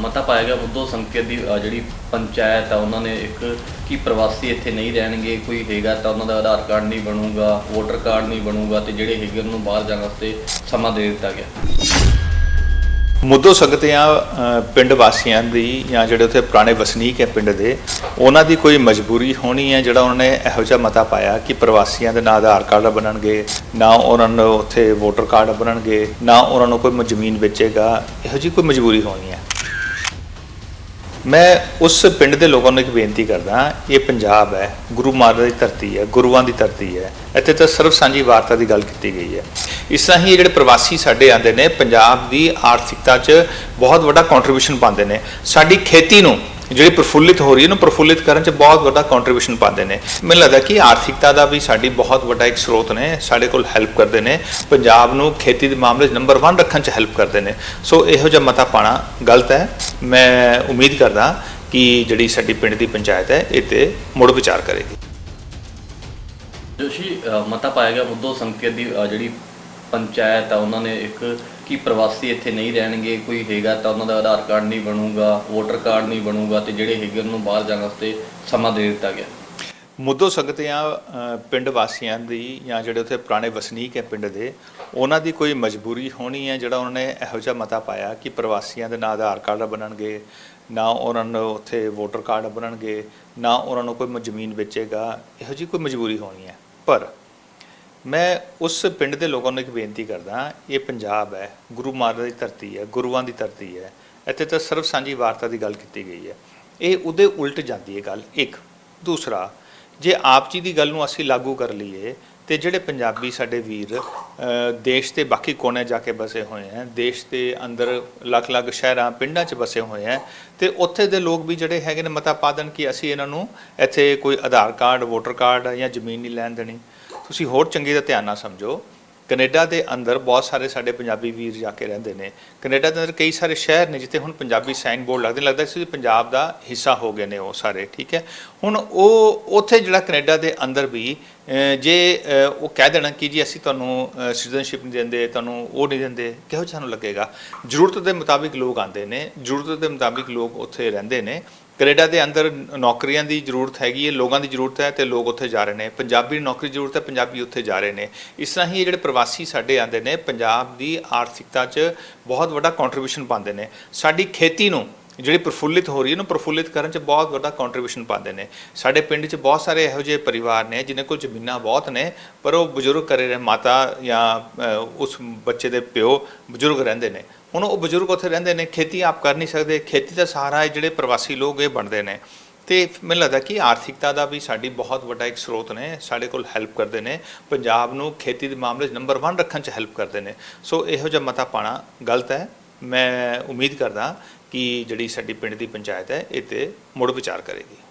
ਮਤਾ ਪਾਇਆ ਗਿਆ ਬੁੱਧੋ ਸੰਕੇਤ ਦੀ ਅ, ਜਿਹੜੀ ਪੰਚਾਇਤ ਆ ਉਹਨਾਂ ਨੇ ਇੱਕ ਕਿ ਪ੍ਰਵਾਸੀ ਇੱਥੇ ਨਹੀਂ ਰਹਿਣਗੇ ਕੋਈ ਹੈਗਾ ਤਾਂ ਉਹਨਾਂ ਦਾ ਆਧਾਰ ਕਾਰਡ ਨਹੀਂ ਬਣੂਗਾ ਵੋਟਰ ਕਾਰਡ ਨਹੀਂ ਬਣੂਗਾ ਤੇ ਜਿਹੜੇ ਹੈਗੇ ਉਹਨਾਂ ਨੂੰ ਬਾਹਰ ਜਾਣ ਵਾਸਤੇ ਸਮਾਂ ਦੇ ਦਿੱਤਾ ਗਿਆ। ਮੁੱਦੋ ਸਕਤਿਆਂ ਅ, ਪਿੰਡ ਵਾਸੀਆਂ ਦੀ ਜਾਂ ਜਿਹੜੇ ਉੱਥੇ ਪੁਰਾਣੇ ਵਸਨੀਕ ਹੈ ਪਿੰਡ ਦੇ ਉਹਨਾਂ ਦੀ ਕੋਈ ਮਜਬੂਰੀ ਹੋਣੀ ਹੈ ਜਿਹੜਾ ਉਹਨਾਂ ਨੇ ਇਹੋ ਜਿਹਾ ਮਤਾ ਪਾਇਆ ਕਿ ਪ੍ਰਵਾਸੀਆਂ ਦੇ ਨਾ ਆਧਾਰ ਕਾਰਡ ਬਣਨਗੇ ਨਾ ਉਹਨਾਂ ਨੂੰ ਉੱਥੇ ਵੋਟਰ ਕਾਰਡ ਬਣਨਗੇ ਨਾ ਉਹਨਾਂ ਨੂੰ ਕੋਈ ਜ਼ਮੀਨ ਵੇਚੇਗਾ ਇਹੋ ਜਿਹੀ ਕੋਈ ਮਜਬੂਰੀ ਹੋਣੀ ਹੈ? ਮੈਂ ਉਸ ਪਿੰਡ ਦੇ ਲੋਕਾਂ ਨੂੰ ਇੱਕ ਬੇਨਤੀ ਕਰਦਾ ਇਹ ਪੰਜਾਬ ਹੈ, ਗੁਰੂ ਮਹਾਰਾਜ ਦੀ ਧਰਤੀ ਹੈ, ਗੁਰੂਆਂ ਦੀ ਧਰਤੀ ਹੈ, ਇੱਥੇ ਤਾਂ ਸਰਵ ਸਾਂਝੀ ਵਾਰਤਾ ਦੀ ਗੱਲ ਕੀਤੀ ਗਈ ਹੈ। ਇਸ ਤਰ੍ਹਾਂ ਹੀ ਇਹ ਜਿਹੜੇ ਪ੍ਰਵਾਸੀ ਸਾਡੇ ਆਉਂਦੇ ਨੇ, ਪੰਜਾਬ ਦੀ ਆਰਥਿਕਤਾ 'ਚ ਬਹੁਤ ਵੱਡਾ ਕੰਟਰੀਬਿਊਸ਼ਨ ਪਾਉਂਦੇ ਨੇ। ਸਾਡੀ ਖੇਤੀ ਨੂੰ ਜਿਹੜੀ ਪ੍ਰਫੁੱਲਿਤ ਹੋ ਰਹੀ ਹੈ ਨੂੰ ਪ੍ਰਫੁੱਲਿਤ ਕਰਨ 'ਚ ਬਹੁਤ ਵੱਡਾ ਕੰਟਰੀਬਿਊਸ਼ਨ ਪਾਉਂਦੇ ਨੇ। ਮੈਨੂੰ ਲੱਗਦਾ ਕਿ ਆਰਥਿਕਤਾ ਦਾ ਵੀ ਸਾਡੀ ਬਹੁਤ ਵੱਡਾ ਇੱਕ ਸਰੋਤ ਨੇ, ਸਾਡੇ ਕੋਲ ਹੈਲਪ ਕਰਦੇ ਨੇ। ਪੰਜਾਬ ਨੂੰ ਖੇਤੀ ਦੇ ਮਾਮਲੇ 'ਚ ਨੰਬਰ 1 ਰੱਖਣ 'ਚ ਹੈਲਪ ਕਰਦੇ ਨੇ। ਸੋ ਇਹੋ ਜਿਹਾ ਮਤਾ ਪਾਣਾ ਗਲਤ ਹੈ। ਮੈਂ ਉਮੀਦ ਕਰਦਾ ਕਿ ਜਿਹੜੀ ਸਾਡੀ ਪਿੰਡ ਦੀ ਪੰਚਾਇਤ ਹੈ, ਇਹ ਤੇ ਮੁੜ ਵਿਚਾਰ ਕਰੇਗੀ। ਜੋਸ਼ੀ ਮਤਾ ਪਾਇਆ ਗਿਆ। ਬੁੱਧੋ ਸੰਕੇਤ ਦੀ ਜਿਹੜੀ ਪੰਚਾਇਤ ਆ, ਉਹਨਾਂ ਨੇ ਇੱਕ ਕਿ ਪ੍ਰਵਾਸੀ ਇੱਥੇ ਨਹੀਂ ਰਹਿਣਗੇ ਕੋਈ ਹੈਗਾ ਤਾਂ ਉਹਨਾਂ ਦਾ ਆਧਾਰ ਕਾਰਡ ਨਹੀਂ ਬਣੂਗਾ ਵੋਟਰ ਕਾਰਡ ਨਹੀਂ ਬਣੂਗਾ ਤੇ ਜਿਹੜੇ ਹੈਗੇ ਉਹਨਾਂ ਨੂੰ ਬਾਹਰ ਜਾਣ ਵਾਸਤੇ ਸਮਾਂ ਦੇ ਦਿੱਤਾ ਗਿਆ। ਮੁੱਦੋ ਸਕਤਿਆਂ ਅ, ਪਿੰਡ ਵਾਸੀਆਂ ਦੀ ਜਾਂ ਜਿਹੜੇ ਉੱਥੇ ਪੁਰਾਣੇ ਵਸਨੀਕ ਹੈ ਪਿੰਡ ਦੇ ਉਹਨਾਂ ਦੀ ਕੋਈ ਮਜਬੂਰੀ ਹੋਣੀ ਹੈ ਜਿਹੜਾ ਉਹਨਾਂ ਨੇ ਇਹੋ ਜਿਹਾ ਮਤਾ ਪਾਇਆ ਕਿ ਪ੍ਰਵਾਸੀਆਂ ਦੇ ਨਾ ਆਧਾਰ ਕਾਰਡ ਬਣਨਗੇ ਨਾ ਉਹਨਾਂ ਨੂੰ ਉੱਥੇ ਵੋਟਰ ਕਾਰਡ ਬਣਨਗੇ ਨਾ ਉਹਨਾਂ ਨੂੰ ਕੋਈ ਜ਼ਮੀਨ ਵੇਚੇਗਾ ਇਹੋ ਜਿਹੀ ਕੋਈ ਮਜਬੂਰੀ ਹੋਣੀ ਹੈ। ਪਰ ਮੈਂ ਉਸ ਪਿੰਡ ਦੇ ਲੋਕਾਂ ਨੂੰ ਇੱਕ ਬੇਨਤੀ ਕਰਦਾ ਇਹ ਪੰਜਾਬ ਹੈ, ਗੁਰੂ ਮਹਾਰਾਜ ਦੀ ਧਰਤੀ ਹੈ, ਗੁਰੂਆਂ ਦੀ ਧਰਤੀ ਹੈ, ਇੱਥੇ ਤਾਂ ਸਰਵ ਸਾਂਝੀ ਵਾਰਤਾ ਦੀ ਗੱਲ ਕੀਤੀ ਗਈ ਹੈ। ਇਹ ਉਹਦੇ ਉਲਟ ਜਾਂਦੀ ਹੈ ਗੱਲ, ਇੱਕ। ਦੂਸਰਾ, ਜੇ ਆਪ ਜੀ ਦੀ ਗੱਲ ਨੂੰ ਅਸੀਂ ਲਾਗੂ ਕਰ ਲਈਏ, ਤੇ ਜਿਹੜੇ ਪੰਜਾਬੀ ਸਾਡੇ ਵੀਰ ਦੇਸ਼ ਦੇ ਬਾਕੀ ਕੋਨੇ ਜਾ ਕੇ ਬਸੇ ਹੋਏ ਹੈ, ਦੇਸ਼ ਦੇ ਅੰਦਰ ਲੱਖ-ਲੱਖ ਸ਼ਹਿਰਾਂ, ਪਿੰਡਾਂ 'ਚ ਬਸੇ ਹੋਏ ਹੈ, ਤੇ ਉੱਥੇ ਦੇ ਲੋਕ ਵੀ ਜਿਹੜੇ ਹੈਗੇ ਨੇ ਮਤਾ ਪਾ ਦੇਣ ਕਿ ਅਸੀਂ ਇਹਨਾਂ ਨੂੰ ਇੱਥੇ ਕੋਈ ਆਧਾਰ ਕਾਰਡ, ਵੋਟਰ ਕਾਰਡ ਜਾਂ ਜ਼ਮੀਨ ਨਹੀਂ ਲੈਣ ਦੇਣੀ। ਤੁਸੀਂ ਹੋਰ ਚੰਗੀ ਦਾ ਧਿਆਨ ਨਾਲ ਸਮਝੋ, ਕੈਨੇਡਾ ਦੇ ਅੰਦਰ ਬਹੁਤ ਸਾਰੇ ਸਾਡੇ ਪੰਜਾਬੀ ਵੀਰ ਜਾ ਕੇ ਰਹਿੰਦੇ ਨੇ। ਕੈਨੇਡਾ ਦੇ ਅੰਦਰ ਕਈ ਸਾਰੇ ਸ਼ਹਿਰ ਨੇ ਜਿੱਥੇ ਹੁਣ ਪੰਜਾਬੀ ਸਾਈਨ ਬੋਰਡ ਲੱਗਦੇ ਲੱਗਦਾ ਸੀ ਪੰਜਾਬ ਦਾ ਹਿੱਸਾ ਹੋ ਗਏ ਨੇ ਉਹ ਸਾਰੇ, ਠੀਕ ਹੈ? ਹੁਣ ਉਹ, ਉੱਥੇ ਜਿਹੜਾ ਕੈਨੇਡਾ ਦੇ ਅੰਦਰ ਵੀ ਜੇ ਉਹ ਕਹਿ ਦੇਣਾ ਕਿ ਜੀ ਅਸੀਂ ਤੁਹਾਨੂੰ ਸਿਟੀਜ਼ਨਸ਼ਿਪ ਨਹੀਂ ਦਿੰਦੇ, ਤੁਹਾਨੂੰ ਉਹ ਨਹੀਂ ਦਿੰਦੇ, ਕਿਹੋ ਜਿਹਾ ਸਾਨੂੰ ਲੱਗੇਗਾ? ਜ਼ਰੂਰਤ ਦੇ ਮੁਤਾਬਿਕ ਲੋਕ ਆਉਂਦੇ ਨੇ, ਜ਼ਰੂਰਤ ਦੇ ਮੁਤਾਬਿਕ ਲੋਕ ਉੱਥੇ ਰਹਿੰਦੇ ਨੇ। ਕੈਨੇਡਾ ਦੇ ਅੰਦਰ ਨੌਕਰੀਆਂ ਦੀ ਜ਼ਰੂਰਤ ਹੈਗੀ ਹੈ, ਲੋਕਾਂ ਦੀ ਜ਼ਰੂਰਤ ਹੈ ਤੇ ਲੋਕ ਉੱਥੇ ਜਾ ਰਹੇ ਨੇ। ਪੰਜਾਬੀ ਨੌਕਰੀ ਦੀ ਜ਼ਰੂਰਤ ਹੈ, ਪੰਜਾਬੀ ਉੱਥੇ ਜਾ ਰਹੇ ਨੇ। ਇਸ ਤਰ੍ਹਾਂ ਹੀ ਜਿਹੜੇ ਪ੍ਰਵਾਸੀ ਸਾਡੇ ਆਉਂਦੇ ਨੇ, ਪੰਜਾਬ ਦੀ ਆਰਥਿਕਤਾ 'ਚ ਬਹੁਤ ਵੱਡਾ ਕੰਟਰੀਬਿਊਸ਼ਨ ਪਾਉਂਦੇ ਨੇ। ਸਾਡੀ ਖੇਤੀ ਨੂੰ ਜਿਹੜੀ ਪ੍ਰਫੁੱਲਿਤ ਹੋ ਰਹੀ ਹੈ ਉਹਨੂੰ ਪ੍ਰਫੁੱਲਿਤ ਕਰਨ 'ਚ ਬਹੁਤ ਵੱਡਾ ਕੰਟਰੀਬਿਊਸ਼ਨ ਪਾਉਂਦੇ ਨੇ। ਸਾਡੇ ਪਿੰਡ 'ਚ ਬਹੁਤ ਸਾਰੇ ਇਹੋ ਜਿਹੇ ਪਰਿਵਾਰ ਨੇ, ਜਿਨ੍ਹਾਂ ਕੋਲ ਜ਼ਮੀਨਾਂ ਬਹੁਤ ਨੇ, ਪਰ ਉਹ ਬਜ਼ੁਰਗ ਕਰੇ ਰਹੇ, ਮਾਤਾ ਜਾਂ ਉਸ ਬੱਚੇ ਦੇ ਪਿਓ ਬਜ਼ੁਰਗ ਰਹਿੰਦੇ ਨੇ। ਹੁਣ ਉਹ ਬਜ਼ੁਰਗ ਉੱਥੇ ਰਹਿੰਦੇ ਨੇ, ਖੇਤੀ ਆਪ ਕਰ ਨਹੀਂ ਸਕਦੇ। ਖੇਤੀ ਦਾ ਸਹਾਰਾ ਜਿਹੜੇ ਪ੍ਰਵਾਸੀ ਲੋਕ ਇਹ ਬਣਦੇ ਨੇ। ਤੇ ਮੈਨੂੰ ਲੱਗਦਾ ਕਿ ਆਰਥਿਕਤਾ ਦਾ ਵੀ ਸਾਡੀ ਬਹੁਤ ਵੱਡਾ ਇੱਕ ਸਰੋਤ ਨੇ, ਸਾਡੇ ਕੋਲ ਹੈਲਪ ਕਰਦੇ ਨੇ। ਪੰਜਾਬ ਨੂੰ ਖੇਤੀ ਦੇ ਮਾਮਲੇ 'ਚ ਨੰਬਰ 1 ਰੱਖਣ 'ਚ ਹੈਲਪ ਕਰਦੇ ਨੇ। ਸੋ ਇਹੋ ਜਿਹਾ ਮਤਾ ਪਾਣਾ ਗਲਤ ਹੈ। ਮੈਂ ਉਮੀਦ ਕਰਦਾ ਕਿ ਜਿਹੜੀ ਸਾਡੀ ਪਿੰਡ ਦੀ ਪੰਚਾਇਤ ਹੈ ਇਹ ਤੇ ਮੁੜ ਵਿਚਾਰ ਕਰੇਗੀ।